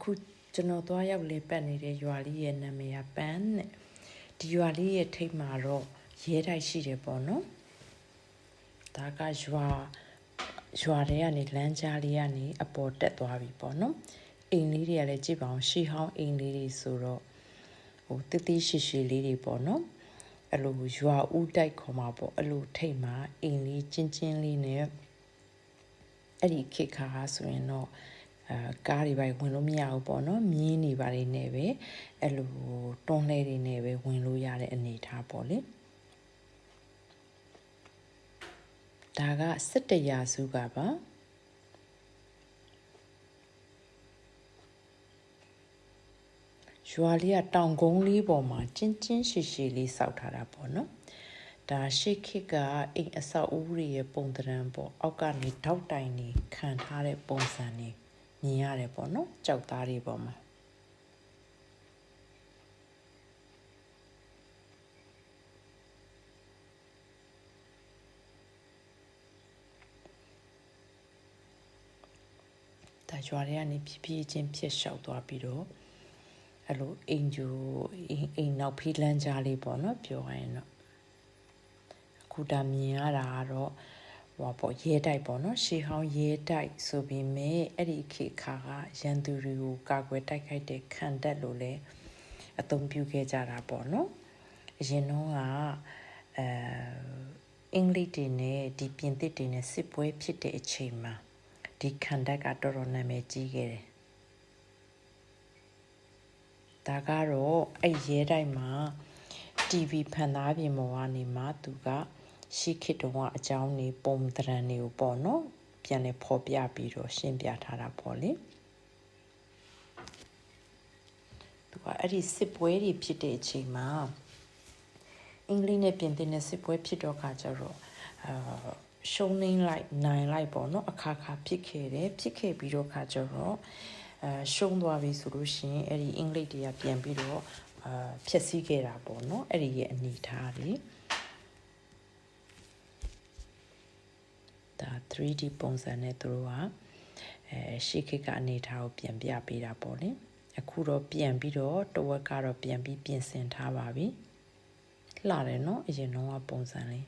အခုကျွန်တော်သွားရောက်လေပတ်နေတဲ့ရွာလေးရဲ့နာမည်ကပန်းနဲ့ဒီရွာလေးရဲ့ထိပ်မှာတော့ရဲတိုက်ရှိတယ်ပေါ့နော်ဒါကရွာရွာတွေကနေလမ်းကြားလေးကနေအပေါ်တက်သွားပြီပေါ့နော်အိမ်လေးတွေကလည်းကြည့်ပါအောင်ရှီဟောင်းအိမ်လေးတွေဆိုတော့ဟိုတိတိရှိရှိလေးတွေပေါ့နော်အဲ့လိုရွာဦးတိုက်ခေါ်မှာပေါ့အဲ့လိုထိတ်မှာအိမ်လေးချင်းချင်းလေးနဲ့အဲ့ဒီခေတ်ခါဆိုရင်တော့ အဲကားတွေပဲဝင်လို့မရဘူးပေါ့နော်မြင်းနေပါနေနဲ့ပဲအဲ့လိုတွန်းလှဲတွေနဲ့ပဲဝင်လို့ရတဲ့အနေအထားပေါ့လေဒါကစစ်တရာစုကပါရွာလေးကတောင်ကုန်းလေးပေါ်မှာကျင်းချင်းရှည်ရှည်လေးစောက်ထားတာပေါ့နော်ဒါရှိခိကအိမ်အဆောက်အဦတွေရဲ့ပုံသဏ္ဍာန်ပေါ့အောက်ကနေထောက်တိုင်နေခံထားတဲ့ပုံစံနေ မြင်ရတယ်ပေါ့နော်ကြောက်သားတွေပေါ်မှာဒါရွာတွေကနေဖြည်းဖြည်းချင်းပြက်လျှောက်သွားပြီးတော့အဲ့လိုအင်ဂျူအိမ်နောက်ဖီးလန်းကြားလေးပေါ့နော်ပြောရရင်တော့အခုဒါမြင်ရတာကတော့ ဟောပေါ့ရဲတိုက်ပေါ့နော်ရှေးဟောင်းရဲတိုက်ဆိုပြီးမြဲအဲ့ဒီခေတ်ခါကရန်သူတွေကိုကာကွယ်တိုက်ခိုက်တဲ့ခံတက်လို့လဲအသုံးပြုခဲ့ကြတာပေါ့နော်အရင်တော့ကအဲအင်္ဂလိပ်တွေနဲ့ဒီပြင်သစ်တွေနဲ့စစ်ပွဲဖြစ်တဲ့အချိန်မှာဒီခံတက်ကတော်တော်နာမည်ကြီးခဲ့တယ်ဒါကတော့အဲ့ရဲတိုက်မှာ TV ဖန်သားပြင်ပေါ်ကနေမှသူက ရှိခေတုံးကအကြောင်းနေပုံသဏ္ဍာန်တွေကိုပေါ့နော်ပြန်လဲဖော်ပြပြီးတော့ရှင်းပြထားတာပေါ့လေသူကအဲ့ဒီစစ်ပွဲတွေဖြစ်တဲ့အချိန်မှာအင်္ဂလိပ်နဲ့ပြင်သစ်နဲ့စစ်ပွဲဖြစ်တော့ခါကျတော့အာရှုံးနေလိုက်နိုင်လိုက်ပေါ့နော်အခါခါဖြစ်ခဲ့တယ်ဖြစ်ခဲ့ပြီးတော့ခါကျတော့အဲရှုံးသွားပြီဆိုလို့ရှိရင်အဲ့ဒီအင်္ဂလိပ်တွေကပြန်ပြီးတော့အာဖြည့်ဆည်းခဲ့တာပေါ့နော်အဲ့ဒီရဲ့အနေထားတွေဒါ 3D ပုံစံနဲ့သူတို့ကအဲရှေ့ခေတ်ကအနေထားကိုပြန်ပြပေးတာပေါ့လေအခုတော့ပြန်ပြီးတော့တဝက်ကတော့ပြန်ပြီးပြင်ဆင်ထားပါပြီလှတယ်နော်အရင်တော့ပုံစံလေး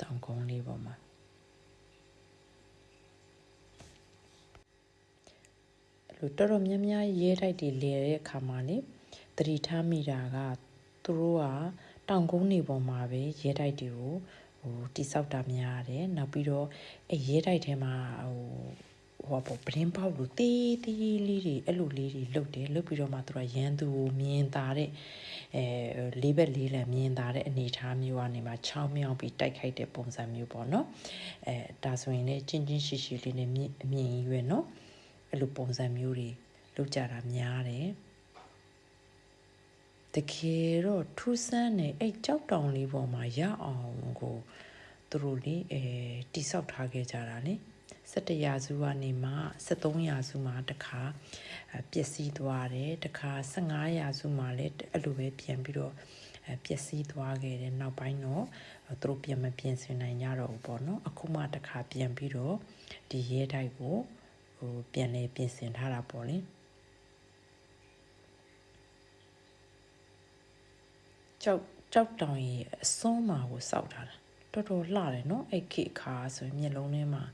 တောင်ကုန်းလေးပေါ်မှာအဲ့လိုတော်တော်များများရဲတိုက်တွေလဲတဲ့အခါမှာလေတတိထားမိတာကသူတို့က တောင်ကုန်းနေပေါ်မှာပဲရဲတိုက်တွေကိုဟိုတိဆောက်တာများတယ်နောက်ပြီးတော့အဲရဲတိုက်ထဲမှာဟိုဟိုပေါ့ပရင်းပေါက်လို့တေးတေးလေးတွေအဲ့လိုလေးတွေလုတ်တယ်လုတ်ပြီးတော့မှသူကရန်သူကိုမြင်တာတဲ့အဲလေးဘက်လေးလည်းမြင်တာတဲ့အနေထားမျိုးကနေမှချောင်းမြောင်းပြီးတိုက်ခိုက်တဲ့ပုံစံမျိုးပေါ့နော်အဲဒါဆိုရင်လည်းချင်းချင်းရှိရှိလေးနဲ့မြင်အမြင်ကြီးပဲနော်အဲ့လိုပုံစံမျိုးတွေလုတ်ကြတာများတယ် တကယ်တော့ထူးဆန်းနေအဲ့ကြောက်တောင်လေးပေါ်မှာရအောင်ကိုသူတို့လေအဲတိဆောက်ထားခဲ့ကြတာလေ17ရာစုကနေမှ73ရာစုမှာတခါပျက်စီးသွားတယ်တခါ15ရာစုမှာလည်းအဲ့လိုပဲပြန်ပြီးတော့ပျက်စီးသွားခဲ့တယ်နောက်ပိုင်းတော့သူတို့ပြန်မပြင်ဆင်နိုင်ကြတော့ဘူးပေါ့နော်အခုမှတခါပြန်ပြီးတော့ဒီရဲတိုက်ကိုဟိုပြန်လဲပြင်ဆင်ထားတာပေါ့လေ ကြောက်ကြောက်တောင်ကြီးအစွန်းမှာကိုစောက်ထားတာတော်တော်လှတယ်နော်အဲ့ခေခါဆိုရင်မျက်လုံးထဲမှာ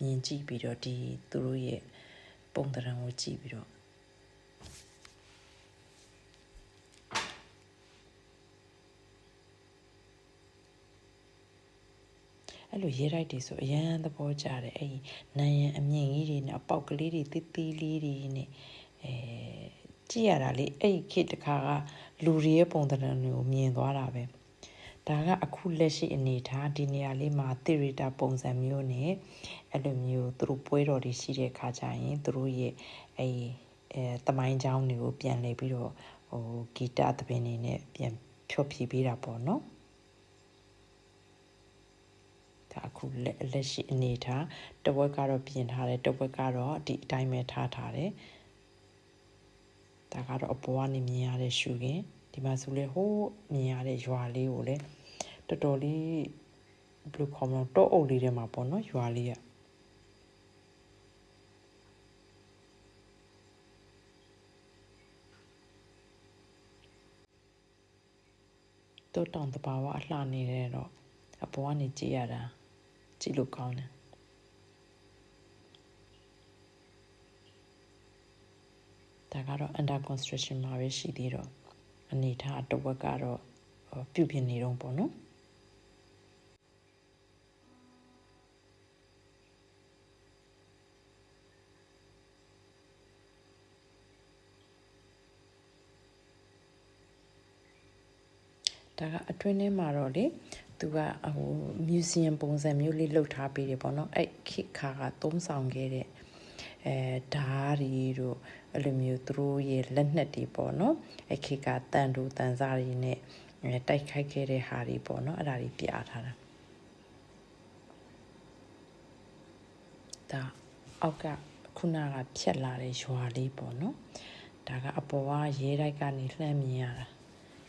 မြင်ကြည့်ပြီးတော့ဒီသူတို့ရဲ့ပုံသဏ္ဍာန်ကိုကြည့်ပြီးတော့အဲ့လိုရေးလိုက်တယ်ဆိုအရန်သဘောကျတယ်အဲ့ဒီနံရံအမြင့်ကြီးတွေနဲ့အပေါက်ကလေးတွေတိတိလေးတွေနဲ့အဲကြည့်ရတာလေအဲ့ခေတ်တခါက လူတွေရဲ့ပုံသဏ္ဍာန်တွေကိုမြင်သွားတာပဲဒါကအခုလက်ရှိအနေထားဒီနေရာလေးမှာ theater ပုံစံမျိုးနဲ့အဲ့လိုမျိုးသူတို့ပွဲတော်တွေရှိတဲ့ခါကျရင်သူတို့ရဲ့အဲအဲတမိုင်းချောင်းတွေကိုပြန်လှည့်ပြီးတော့ဟိုဂီတသပင်တွေနဲ့ပြန်ဖြောပြပေးတာပေါ့နော်ဒါအခုလက်ရှိအနေထားတဝက်ကတော့ပြင်ထားတယ်တဝက်ကတော့ဒီအတိုင်းပဲထားထားတယ် ဒါကတော့အပေါ်ကနေမြင်ရတဲ့ရှုခင်းဒီမှာဆိုလဲဟိုးမြင်ရတဲ့ရွာလေးကိုလည်းတော်တော်လေးဘယ်လိုခေါ်မလဲတော့အုပ်လေးထဲမှာပေါ့နော်ရွာလေးကတောတောင်တဘာဝအလှနေတယ်တော့အပေါ်ကနေကြည့်ရတာကြည့်လို့ကောင်းတယ် ဒါကတော့ under construction မှာပဲရှိသေးတော့အနေထားတစ်ဝက်ကတော့ပြုပြင်နေတော့ပေါ့နော်ဒါကအတွင်းထဲမှာတော့လေသူကဟို museum ပုံစံမျိုးလေးလှုပ်ထားပေးတယ်ပေါ့နော်အဲ့ခိခါကသုံးဆောင်ခဲ့တဲ့ အဲဓားရီတို့အဲ့လိုမျိုးသူတို့ရဲ့လက်နက်တွေပေါ့နော်အဲ့ခိကတန်တူတန်စားတွေနဲ့တိုက်ခိုက်ခဲ့တဲ့ဟာတွေပေါ့နော်အဲ့ဒါတွေပြထားတာဒါအောက်ကခုနကဖြက်လာတဲ့ရွာလေးပေါ့နော်ဒါကအပေါ်ကရဲတိုက်ကနေလှမ်းမြင်ရတာ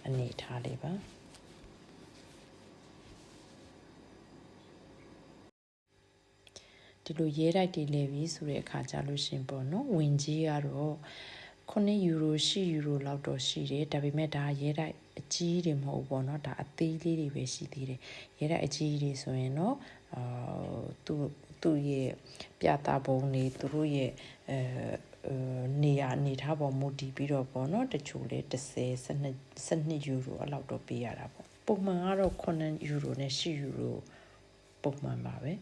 အနေထားလေးပါ ဒီလိုရဲတိုက်တွေလဲပြီးဆိုတဲ့အခါကြလို့ရှင်ပေါ့နော်ဝင်ကြီးကတော့9ယူရို10ယူရိုလောက်တော့ရှိတယ်ဒါပေမဲ့ဒါရဲတိုက်အကြီးတွေမဟုတ်ဘူးပေါ့နော်ဒါအသေးလေးတွေပဲရှိသေးတယ်ရဲတိုက်အကြီးတွေဆိုရင်တော့အာသူ့သူ့ရဲ့ပြတာပုံတွေသူတို့ရဲ့အဲနေရအနေထားပေါ်မူတည်ပြီးတော့ပေါ့နော်တချို့လေ30 12 12ယူရိုအဲ့လောက်တော့ပေးရတာပေါ့ပုံမှန်ကတော့9ယူရိုနဲ့10ယူရိုပုံမှန်ပါပဲ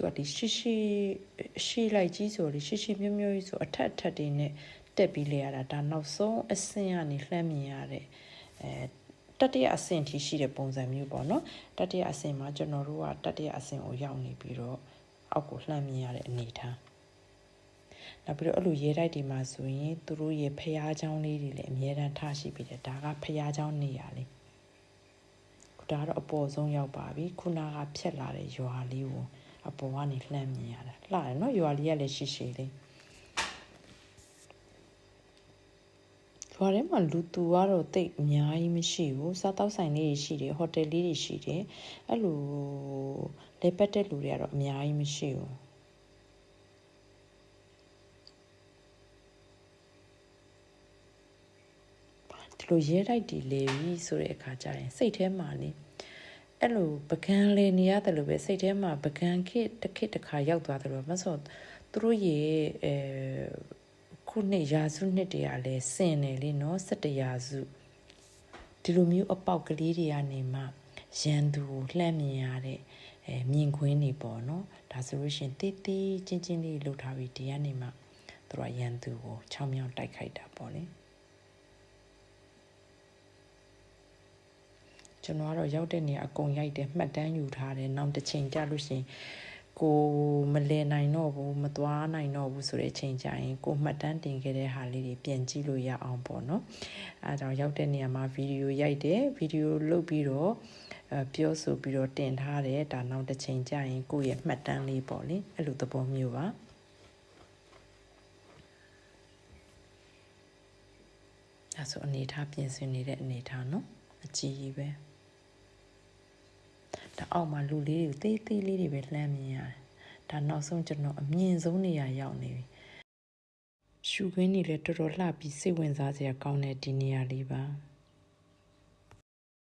သူကဒီရှိရှိရှိလိုက်ကြီးဆိုလေရှိရှိမြမြကြီးဆိုအထက်အထက်တွေနဲ့တက်ပြီးလေရတာဒါနောက်ဆုံးအဆင့်ကနေလှမ်းမြင်ရတဲ့အဲတတိယအဆင့်ထိရှိတဲ့ပုံစံမျိုးပေါ့နော်တတိယအဆင့်မှာကျွန်တော်တို့ကတတိယအဆင့်ကိုရောက်နေပြီးတော့အောက်ကိုလှမ်းမြင်ရတဲ့အနေထားနောက်ပြီးတော့အဲ့လိုရဲတိုက်တွေမှာဆိုရင်သူတို့ရဲ့ဖျားချောင်းလေးတွေလည်းအများတန်းထားရှိပြီးတယ်ဒါကဖျားချောင်းနေရလေဒါတော့အပေါ်ဆုံးရောက်ပါပြီခုနကဖြက်လာတဲ့ရွာလေးကို အပေါ်ကနေလှမ်းမြင်ရတာလှတယ်နော်ရွာလေးကလည်းရှိရှိလေးရွာထဲမှာလူသူကတော့တိတ်အများကြီးမရှိဘူးစားတောက်ဆိုင်လေးတွေရှိတယ်ဟိုတယ်လေးတွေရှိတယ်အဲ့လိုလေပတ်တဲ့လူတွေကတော့အများကြီးမရှိဘူးဒီလိုရဲတိုက်တီလေပြီဆိုတဲ့အခါကျရင်စိတ်ထဲမှာနေ အဲ့လိုပကံလေနေရတယ်လို့ပဲစိတ်ထဲမှာပကံခေတစ်ခေတစ်ခါရောက်သွားတယ်လို့မဆိုသူတို့ရဲ့အဲခုနှစ်ရာစုနှစ်တည်းကလည်းစင်နေလေနော်17ရာစုဒီလိုမျိုးအပေါက်ကလေးတွေကနေမှရန်သူကိုလှမ်းမြင်ရတဲ့အဲမြင်ကွင်းနေပေါ့နော်ဒါဆိုလို့ရှင်တေးတေးချင်းချင်းလေးလှုပ်ထားပြီးဒီကနေမှသူကရန်သူကိုချောင်းမြောင်းတိုက်ခိုက်တာပေါ့လေ ကျွန်တော်ကတော့ရောက်တဲ့နေရာအကုန်ရိုက်တယ်မှတ်တမ်းယူထားတယ်နောက်တစ်ချိန်ကြာလို့ရှင်ကိုမလဲနိုင်တော့ဘူးမသွားနိုင်တော့ဘူးဆိုတဲ့အချိန်ကြာရင်ကိုမှတ်တမ်းတင်ခဲ့တဲ့ဟာလေးတွေပြန်ကြည့်လို့ရအောင်ပေါ့နော်အဲဒါကြောင့်ရောက်တဲ့နေရာမှာဗီဒီယိုရိုက်တယ်ဗီဒီယိုလုပ်ပြီးတော့အဲပြောဆိုပြီးတော့တင်ထားတယ်ဒါနောက်တစ်ချိန်ကြာရင်ကိုယ့်ရဲ့မှတ်တမ်းလေးပေါ့လေအဲ့လိုသဘောမျိုးပါအဲဆိုအနေထားပြင်ဆင်နေတဲ့အနေထားနော်အကြီးကြီးပဲ ဒါအောက်မှာလူလေးတွေသေးသေးလေးတွေပဲလှမ်းမြင်ရတယ်ဒါနောက်ဆုံးကျွန်တော်အမြင့်ဆုံးနေရာရောက်နေပြီရှူခင်းနေလဲတော်တော်လှပြီးစိတ်ဝင်စားစရာကောင်းတဲ့ဒီနေရာလေးပါ